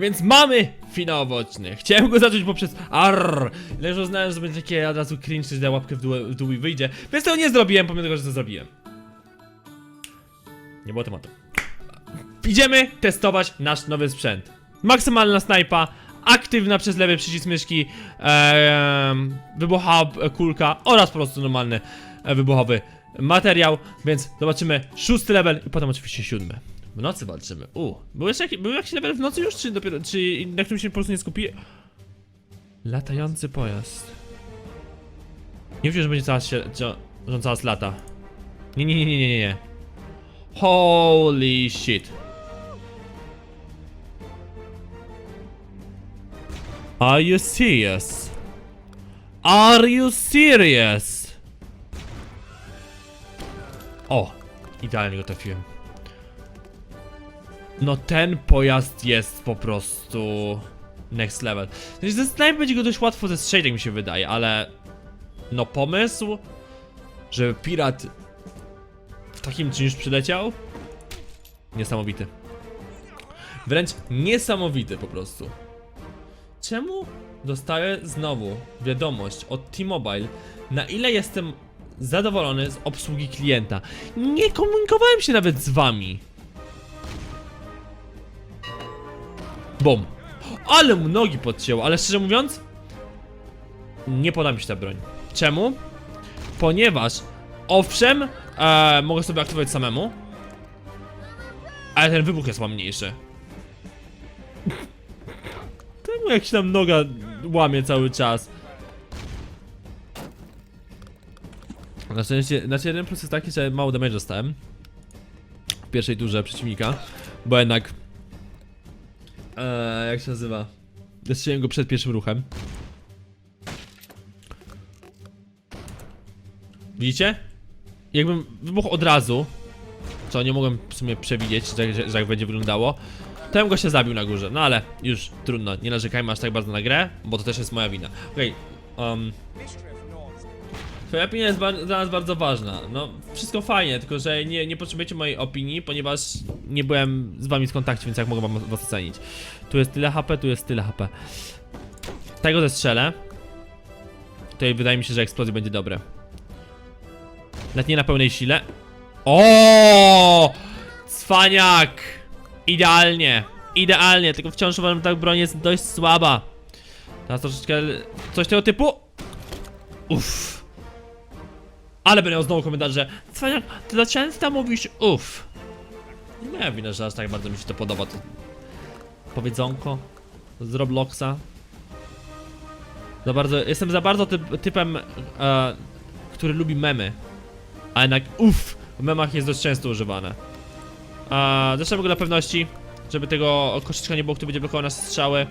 Więc mamy finał odcinek. Chciałem go zacząć poprzez arr, lecz uznałem, że będzie takie od razu cringe, że da łapkę w dół, w dół i wyjdzie. Więc tego nie zrobiłem, pomimo tego, że to zrobiłem. Nie było tematu. Idziemy testować nasz nowy sprzęt. Maksymalna snajpa, aktywna przez lewy przycisk myszki, e, kulka oraz po prostu normalny e, wybuchowy materiał, więc zobaczymy szósty level i potem oczywiście siódmy. W nocy walczymy. U, był jeszcze jaki, był jakiś level w nocy już, czy dopiero, czy na którym się po prostu nie skupi? Latający pojazd. Nie wiem, że będzie cała się, że on cała lata. Nie, nie, nie, nie, nie, nie. Holy shit. Are you serious? Are you serious? O, idealnie go trafiłem. No ten pojazd jest po prostu next level. Znaczy, Ze snipe będzie go dość łatwo zestrzelić, jak mi się wydaje, ale no pomysł, żeby pirat w takim czymś przyleciał? Niesamowity. Wręcz niesamowity po prostu. Czemu dostaję znowu wiadomość od T-Mobile, na ile jestem zadowolony z obsługi klienta? Nie komunikowałem się nawet z wami. Bom. Ale mu nogi podcięło, ale szczerze mówiąc, nie poda mi się ta broń. Czemu? Ponieważ, owszem, e, mogę sobie aktywować samemu, ale ten wybuch jest mniejszy. Temu jak się tam noga łamie cały czas. Na szczęście, znaczy jeden plus jest taki, że mało damage dostałem w pierwszej turze przeciwnika, bo jednak Eee, jak się nazywa? Zastrzeliłem go przed pierwszym ruchem. Widzicie? Jakbym wybuchł od razu, co nie mogłem w sumie przewidzieć, że, że, że jak będzie wyglądało, to bym go się zabił na górze. No ale już trudno, nie narzekajmy aż tak bardzo na grę, bo to też jest moja wina. Okej, um, Twoja opinia jest dla nas bardzo ważna. No, wszystko fajnie, tylko że nie, nie potrzebujecie mojej opinii, ponieważ nie byłem z wami w kontakcie, więc jak mogę wam was ocenić? Tu jest tyle HP, tu jest tyle HP. Tego zestrzelę. Tutaj wydaje mi się, że eksplozja będzie dobre. Nawet nie na pełnej sile. O! Cwaniak! Idealnie! Idealnie, tylko wciąż uważam, że ta broń jest dość słaba. Teraz troszeczkę coś tego typu. Uff. Ale miał znowu że Cwaniak, ty za często mówisz uff. Nie miałem winy, że aż tak bardzo mi się to podoba. To powiedzonko z Robloxa. Za bardzo, jestem za bardzo typ, typem, e, który lubi memy. A jednak uff, w memach jest dość często używane. E, zresztą dla pewności, żeby tego koszyczka nie było, kto będzie blokował nasze strzały.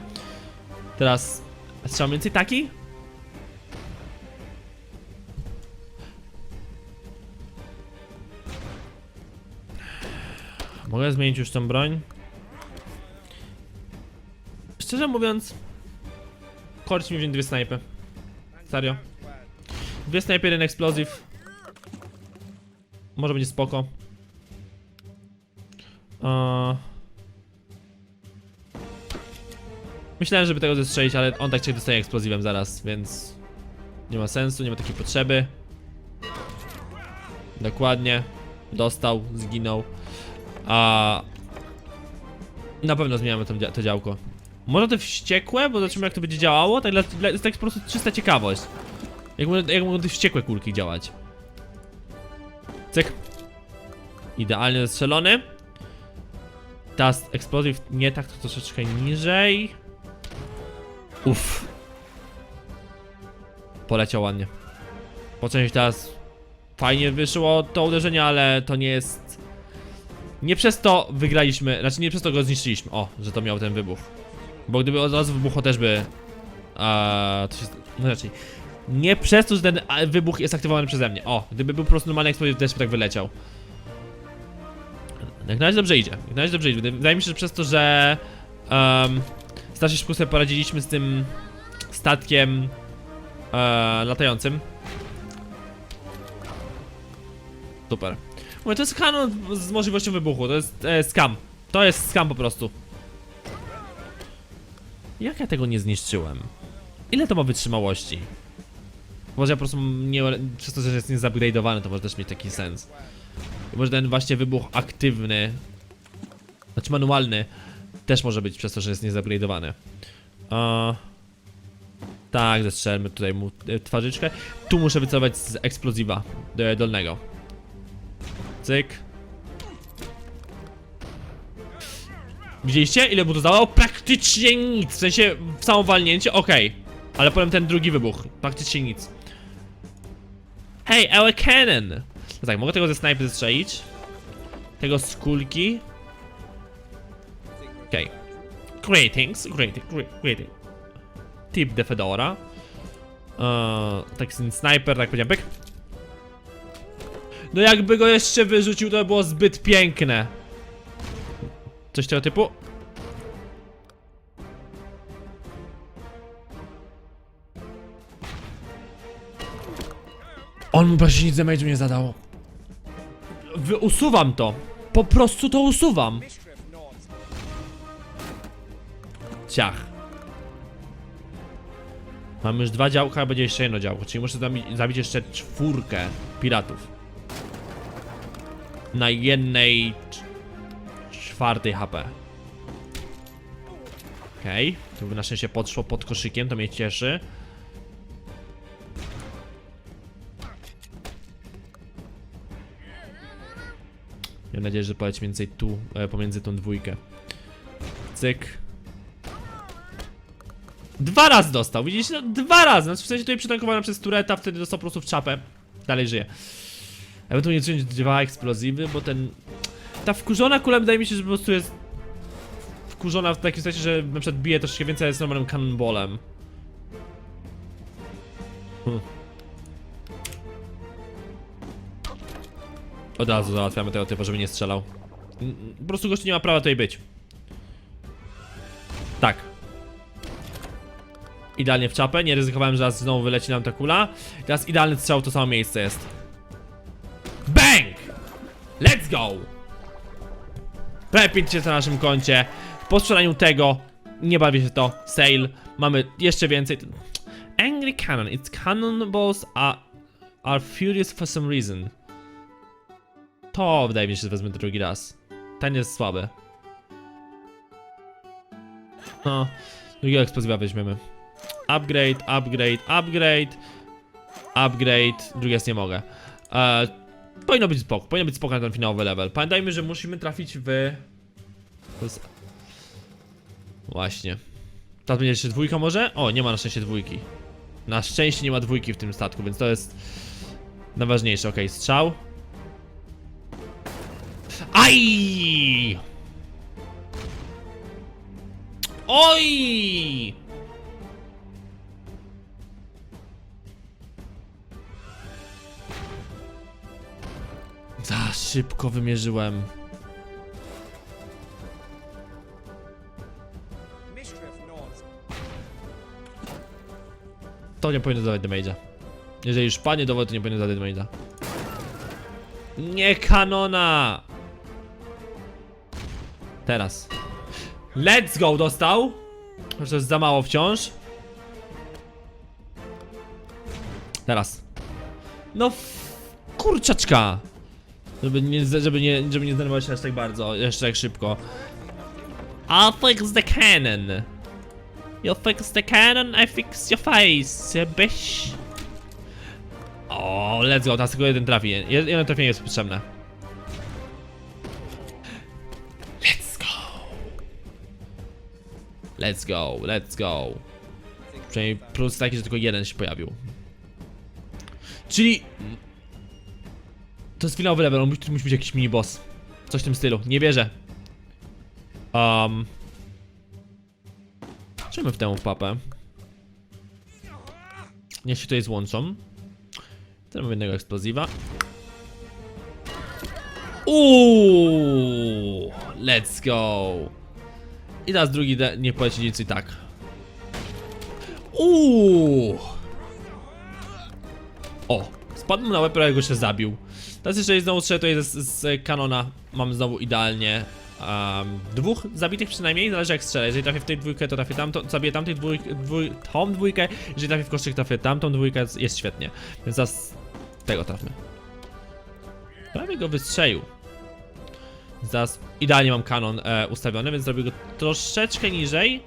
Teraz strzał mniej więcej taki. Mogę zmienić już tą broń? Szczerze mówiąc, korci mi wziąć dwie snajpy. Serio. Dwie snajpy, jeden explosive. Może będzie spoko. Eee. Myślałem, żeby tego zestrzelić, ale on tak cię dostaje eksplozywem zaraz, więc nie ma sensu, nie ma takiej potrzeby. Dokładnie. Dostał, zginął. A na pewno zmieniamy to, to działko. Może to wściekłe, bo zobaczymy jak to będzie działało. Tak, dla, dla, tak po prostu czysta ciekawość. Jak, jak mogą te wściekłe kulki działać. Cyk. Idealnie zastrzelony. Teraz explosive nie tak, to troszeczkę niżej. Uff. Poleciał ładnie. Po części teraz fajnie wyszło to uderzenie, ale to nie jest nie przez to wygraliśmy, znaczy nie przez to go zniszczyliśmy. O, że to miał ten wybuch. Bo gdyby od razu wybuchło też by. A, to się, no raczej. Nie przez to, że ten wybuch jest aktywowany przeze mnie. O, gdyby był po prostu normalny eksplozja, też by tak wyleciał. Jak na razie dobrze idzie. Jak na razie dobrze idzie. Wydaje mi się, że przez to, że. Um, strasznie szybko sobie poradziliśmy z tym statkiem e, latającym. Super. Mówię, to jest kanon z możliwością wybuchu, to jest e, scam. To jest scam po prostu. Jak ja tego nie zniszczyłem? Ile to ma wytrzymałości? Może ja po prostu nie, przez to, że jest niezupgrade'owany, to może też mieć taki sens. Może ten właśnie wybuch aktywny, znaczy manualny, też może być przez to, że jest niezupgrade'owany. A... Tak, zestrzelmy tutaj mu e, twarzyczkę. Tu muszę wycelować z eksploziva e, dolnego. Cyk. Widzieliście ile mu to dało? Praktycznie nic, w sensie w samo walnięcie, okej. Ale potem ten drugi wybuch, praktycznie nic. Hej, our cannon! No tak, mogę tego ze snajpy zestrzelić. Tego z kulki. Okej. Greetings, greetings, gre- greetings. Tip de Fedora. Eee, tak sniper, tak powiedziałem, pyk. No jakby go jeszcze wyrzucił, to by było zbyt piękne. Coś tego typu? On mu właśnie nic damage'u nie zadał. Wy usuwam to. Po prostu to usuwam. Ciach. Mamy już dwa działka, a będzie jeszcze jedno działko, czyli muszę zabić, zabić jeszcze czwórkę piratów. Na jednej cz- czwartej HP. Okej, okay. by na szczęście podszło pod koszykiem, to mnie cieszy. Mam nadzieję, że poleci więcej tu, e, pomiędzy tą dwójkę. Cyk. Dwa razy dostał, widzicie? No, dwa razy, znaczy w sensie tutaj przytankowałem przez tureta, wtedy dostał po prostu w czapę. Dalej żyje. Ewentualnie wziąć dwa eksplozywy, bo ten... Ta wkurzona kula wydaje mi się, że po prostu jest... Wkurzona w takim sensie, że na przykład bije troszkę więcej, jest normalnym cannonballem. Hmm. Od razu załatwiamy tego typa, żeby nie strzelał. Po prostu gościu nie ma prawa tutaj być. Tak. Idealnie w czapę, nie ryzykowałem, że raz znowu wyleci nam ta kula. Teraz idealny strzał to samo miejsce jest. BANG! Let's go! Prawie 5 na naszym koncie. Po sprzedaniu tego, nie bawię się to, sale, mamy jeszcze więcej. Angry Cannon, its cannonballs are, are furious for some reason. To wydaje mi się, że wezmę drugi raz. Ten jest słaby. No, drugiego eksplozywa weźmiemy. Upgrade, upgrade, upgrade. Upgrade. Drugi raz nie mogę. E, powinno być spoko. Powinno być spoko na ten finałowy level. Pamiętajmy, że musimy trafić w... Właśnie. Teraz będzie jeszcze dwójka może? O, nie ma na szczęście dwójki. Na szczęście nie ma dwójki w tym statku, więc to jest... Najważniejsze. Okej, strzał. Aj! Oj! Szybko wymierzyłem. To nie powinno dawać damage'a. Jeżeli już panie dowód, to nie powinno dawać damage'a. Nie kanona! Teraz. Let's go dostał. To jest za mało wciąż. Teraz. No kurczaczka. Żeby nie, żeby nie, żeby nie zdenerwować się aż tak bardzo, jeszcze tak szybko. I'll fix the cannon. You fix the cannon, I fix your face, bitch. O, let's go, teraz tylko jeden trafi. Jed- Jedno trafienie jest potrzebne. Let's go. Let's go, let's go. Przynajmniej plus taki, że tylko jeden się pojawił. Czyli... To jest finałowy level, on musi, musi być jakiś mini boss. Coś w tym stylu, nie wierzę. Um... W tę papę? Niech się tutaj złączą. Teraz mamy jednego eksplozywa. Uuu, let's go. I teraz drugi nie poleci nic i tak. Uuu. O, spadł mu na łeb, go się zabił. Teraz jeżeli znowu strzelę tutaj z, z kanona, mam znowu idealnie. um, dwóch zabitych przynajmniej, zależy jak strzelę. Jeżeli trafię w tej dwójkę, to trafię tamtą, zabiję tamtej dwójkę, dwój, tą dwójkę. Jeżeli trafię w koszyk, trafię tamtą dwójkę, jest świetnie. Więc zaraz tego trafmy. Prawie go wystrzelił. Zaraz idealnie mam kanon e, ustawiony, więc zrobię go troszeczkę niżej.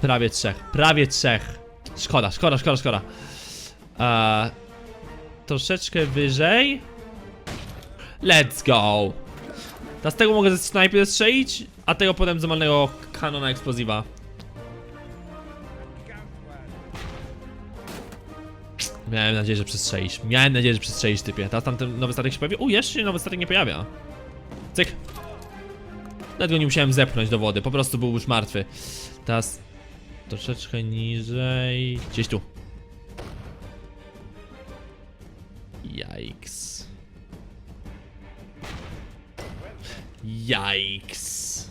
Prawie trzech, prawie trzech. Szkoda, szkoda, szkoda, szkoda. E, troszeczkę wyżej. Let's go. Teraz tego mogę ze snajpy strzelić, a tego potem z normalnego kanona eksplozywa. Miałem nadzieję, że przestrzelisz. Miałem nadzieję, że przestrzelisz typie. Teraz tam ten nowy statek się pojawi. U, jeszcze się nowy statek nie pojawia. Cyk. Nawet go nie musiałem zepchnąć do wody, po prostu był już martwy. Teraz troszeczkę niżej. Gdzieś tu. Yikes. Yikes.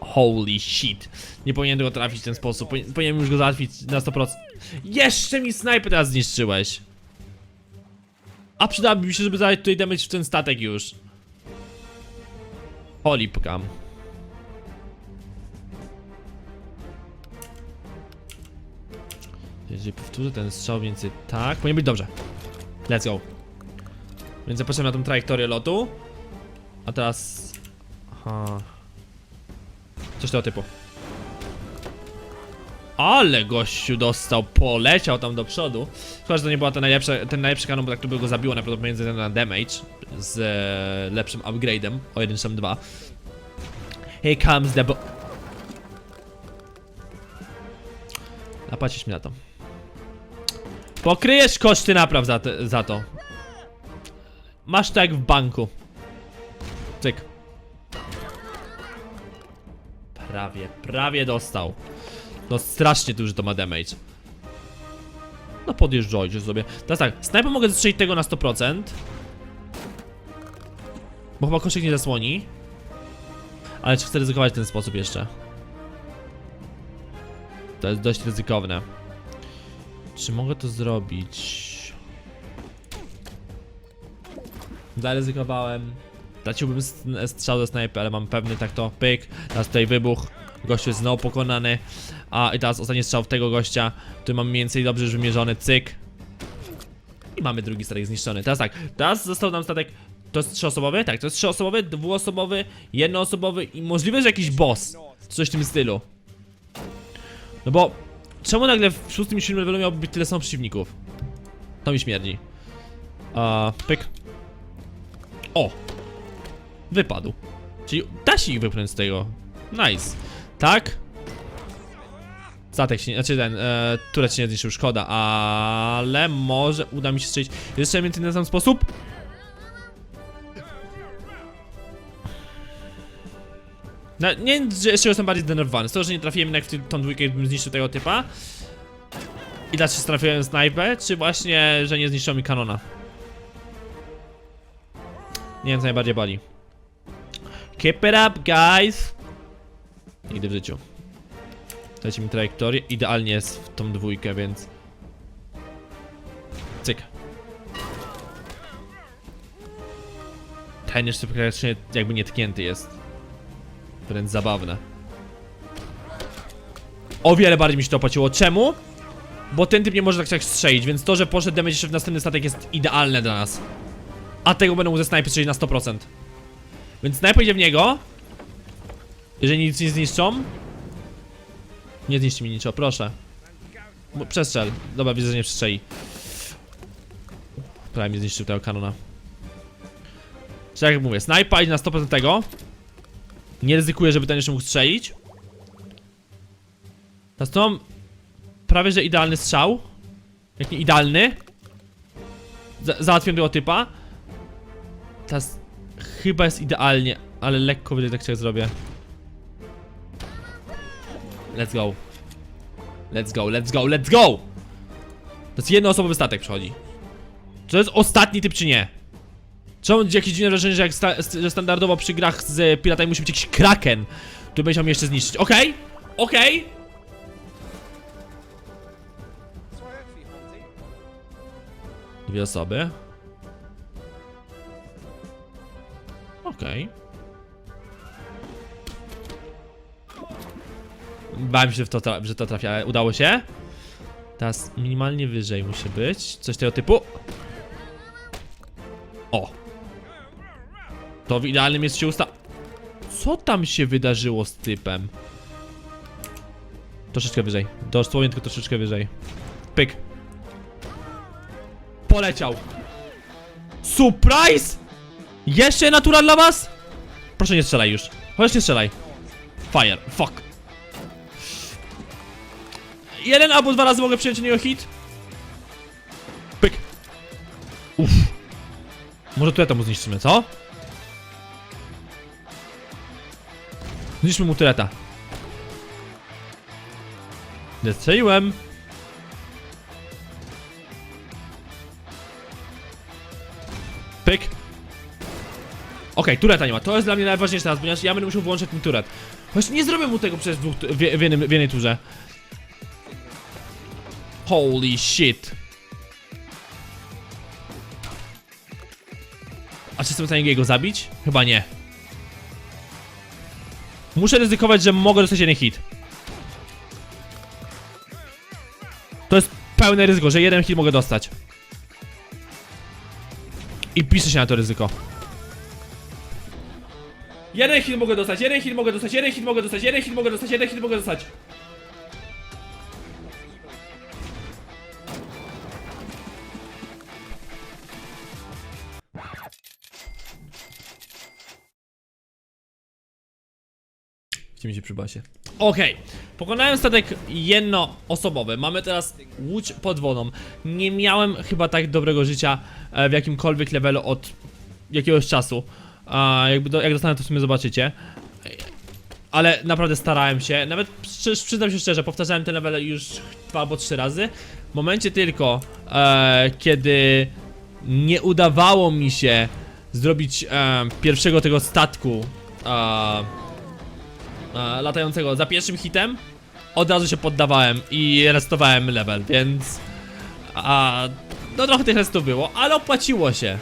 Holy shit. Nie powinienem go trafić w ten sposób. Powinien- Powinienem już go załatwić na 100%. Jeszcze mi snajpę teraz zniszczyłeś. A przydałoby mi się, żeby zadać tutaj damage w ten statek już. Holy pkam. Jeżeli powtórzę ten strzał więcej tak, powinien być dobrze. Let's go. Więc zapatrzę na tą trajektorię lotu. A teraz... Aha. Coś tego typu. Ale gościu dostał, poleciał tam do przodu. Chyba, że to nie była ta najlepsza, ten najlepszy kanon, bo tak to by go zabiło najprawdopodobniej na damage z e, lepszym upgrade'em o 1.2. Here comes the bo... Napłacisz mi na to. Pokryjesz koszty napraw za, te, za to. Masz to jak w banku. Cyk. Prawie, prawie dostał. No strasznie duży to ma damage. No podjeżdżajcie sobie. Teraz tak, snajpę mogę zastrzelić tego na 100%. Bo chyba koszyk nie zasłoni. Ale czy chcę ryzykować w ten sposób jeszcze? To jest dość ryzykowne. Czy mogę to zrobić? Zaryzykowałem. Traciłbym strzał ze snajpy, ale mam pewny tak to pyk. Teraz tutaj wybuch. Gościu jest znowu pokonany. A i teraz ostatni strzał w tego gościa, który mam mniej więcej dobrze już wymierzony. Cyk. I mamy drugi statek zniszczony. Teraz tak, teraz został nam statek. To jest trzyosobowy? Tak, to jest trzyosobowy, dwuosobowy, jednoosobowy i możliwe, że jakiś boss. Coś w tym stylu. No bo czemu nagle w szóstym i siódmym levelu miałoby być tyle samo przeciwników? To mi śmierdzi. A, pyk. O! Wypadł. Czyli da się ich wypchnąć z tego. Nice. Tak? Statek się nie, znaczy ten, e, turet się nie zniszczył, szkoda, ale może uda mi się strzelić jeszcze więcej na ten sam sposób? No, nie wiem, że jeszcze jestem bardziej zdenerwowany. Z tego, że nie trafiłem jednak w tą dwójkę, bym zniszczył tego typa. I dlaczego trafiłem snajpę, czy właśnie, że nie zniszczył mi kanona? Nie wiem, co najbardziej boli. Keep it up, guys! Nigdy w życiu. Dajcie mi trajektorię. Idealnie jest w tą dwójkę, więc... Cyk. Ten jeszcze praktycznie jakby nietknięty jest. Wręcz zabawne. O wiele bardziej mi się to opłaciło. Czemu? Bo ten typ nie może tak jak strzelić, więc to, że poszedł damage jeszcze w następny statek jest idealne dla nas. A tego będą ze snajpy strzelić na 100%. Więc snajpa idzie w niego. Jeżeli nic nie zniszczą. Nie zniszczy mi niczego, proszę. Przestrzel. Dobra, widzę, że nie przestrzeli. Prawie mi zniszczył tego kanona. Tak jak mówię, snajpa idzie na 100% tego. Nie ryzykuję, żeby ten jeszcze mógł strzelić. Teraz to mam prawie, że idealny strzał. Jak nie idealny. Za tego typa. Teraz chyba jest idealnie, ale lekko wydaje tak jak zrobię. Let's go. Let's go, let's go, let's go! To jest jednoosobowy statek przychodzi. Czy to jest ostatni typ, czy nie? Czemu jakieś dziwne wrażenie, że, jak sta że standardowo przy grach z piratami musi być jakiś kraken, który będzie mnie jeszcze zniszczyć. Okej, okej. Dwie osoby. Okej. Bałem się, w to, że to trafia, ale udało się. Teraz minimalnie wyżej musi być. Coś tego typu. O! To w idealnym jest się usta... Co tam się wydarzyło z typem? Troszeczkę wyżej. Dosłownie tylko troszeczkę wyżej. Pyk. Poleciał. Surprise! Jeszcze natura dla was? Proszę nie strzelaj już. Chociaż nie strzelaj. Fire. Fuck. Jeden albo dwa razy mogę przyjąć niego hit. Pyk. Uff. Może tureta mu zniszczymy, co? Zniszczmy mu tureta. Nie strzeliłem. Pyk. Okej, tureta nie ma. To jest dla mnie najważniejsze teraz, ponieważ ja będę musiał włączyć ten turet. Choć nie zrobię mu tego dwóch, tu- w, w, jednym, w jednej turze. Holy shit. A czy jestem w stanie go zabić? Chyba nie. Muszę ryzykować, że mogę dostać jeden hit. To jest pełne ryzyko, że jeden hit mogę dostać. I piszę się na to ryzyko. Jeden hit mogę dostać, jeden hit mogę dostać, jeden hit mogę dostać, jeden hit mogę dostać, jeden hit mogę dostać. Gdzie mi się przy basie. Okej, pokonałem statek jednoosobowy. Mamy teraz łódź pod wodą. Nie miałem chyba tak dobrego życia e, w jakimkolwiek levelu od jakiegoś czasu. A jakby do, jak dostanę to w sumie zobaczycie. Ale naprawdę starałem się. Nawet przy, przyznam się szczerze, powtarzałem ten level już dwa albo trzy razy. W momencie tylko, e, kiedy nie udawało mi się zrobić e, pierwszego tego statku. E, e, latającego za pierwszym hitem, od razu się poddawałem i restowałem level, więc a, no trochę tych restów było, ale opłaciło się,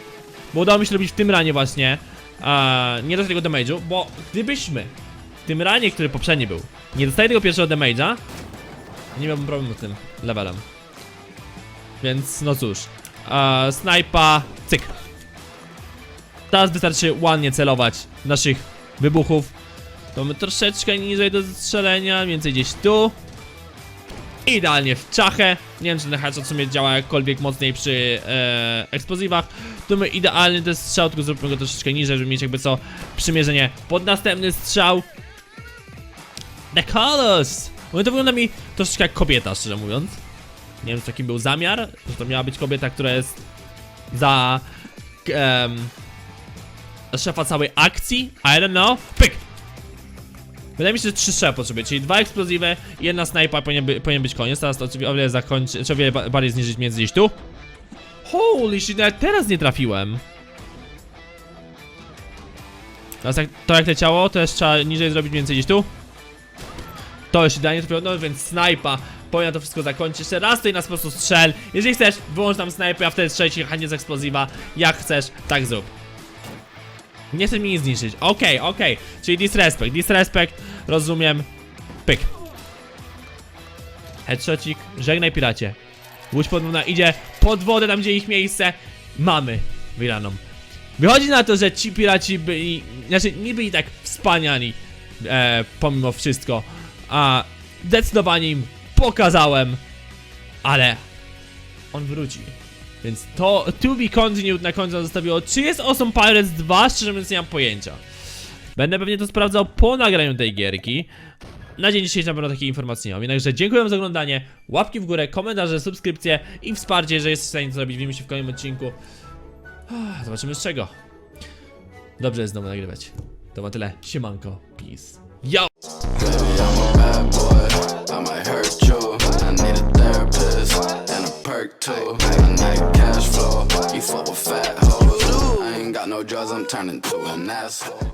bo udało mi się robić w tym ranie właśnie a, nie dostać tego damage'u, bo gdybyśmy w tym ranie, który poprzedni był, nie dostali tego pierwszego damage'a, nie miałbym problemu z tym levelem. Więc no cóż, a, snajpa, cyk. Teraz wystarczy ładnie celować naszych wybuchów mamy troszeczkę niżej do strzelenia, więcej gdzieś tu. Idealnie w czachę. Nie wiem, czy ten headshot w sumie działa jakkolwiek mocniej przy e, eksplozywach. To my idealny ten strzał, tylko zróbmy go troszeczkę niżej, żeby mieć jakby co przymierzenie pod następny strzał. The colors! No to wygląda mi troszeczkę jak kobieta, szczerze mówiąc. Nie wiem, czy taki był zamiar, że to miała być kobieta, która jest za em, szefa całej akcji. I don't know. Pyk! Wydaje mi się, że trzy strzały potrzebuję, czyli dwa eksplozywy i jedna snajpa powinien, by, powinien być koniec. Teraz to o wiele zakończy, czy o wiele ba- bardziej zniżyć między gdzieś tu. Holy shit, nawet teraz nie trafiłem. Teraz jak, to jak leciało, to jeszcze trzeba niżej zrobić więcej gdzieś tu. To już idealnie trafiło, no więc snajpa powinna to wszystko zakończyć. Jeszcze raz tutaj nas po prostu strzel. Jeżeli chcesz, wyłącz tam snajpę, a wtedy strzel ci chętnie z eksplozywa. Jak chcesz, tak zrób. Nie chcę mi nic zniszczyć. Okej, okej. Czyli disrespect. Disrespect, rozumiem. Pyk. Headshotcik. Żegnaj piracie. Łódź podwodna idzie pod wodę, tam gdzie ich miejsce. Mamy wyraną. Wychodzi na to, że ci piraci byli, znaczy nie byli tak wspaniali e, pomimo wszystko, a zdecydowanie im pokazałem, ale on wróci. Więc to to be continued na końcu zostawiło. Czy jest Awesome Pirates 2? Szczerze mówiąc nie mam pojęcia. Będę pewnie to sprawdzał po nagraniu tej gierki. Na dzień dzisiejszy na pewno takiej informacji nie mam. Jednakże dziękuję wam za oglądanie. Łapki w górę, komentarze, subskrypcje i wsparcie, że jesteście w stanie to zrobić. Widzimy się w kolejnym odcinku. Ah, Zobaczymy z czego. Dobrze jest znowu nagrywać. To ma tyle. Siemanko. Peace. No drugs. I'm turning to an asshole.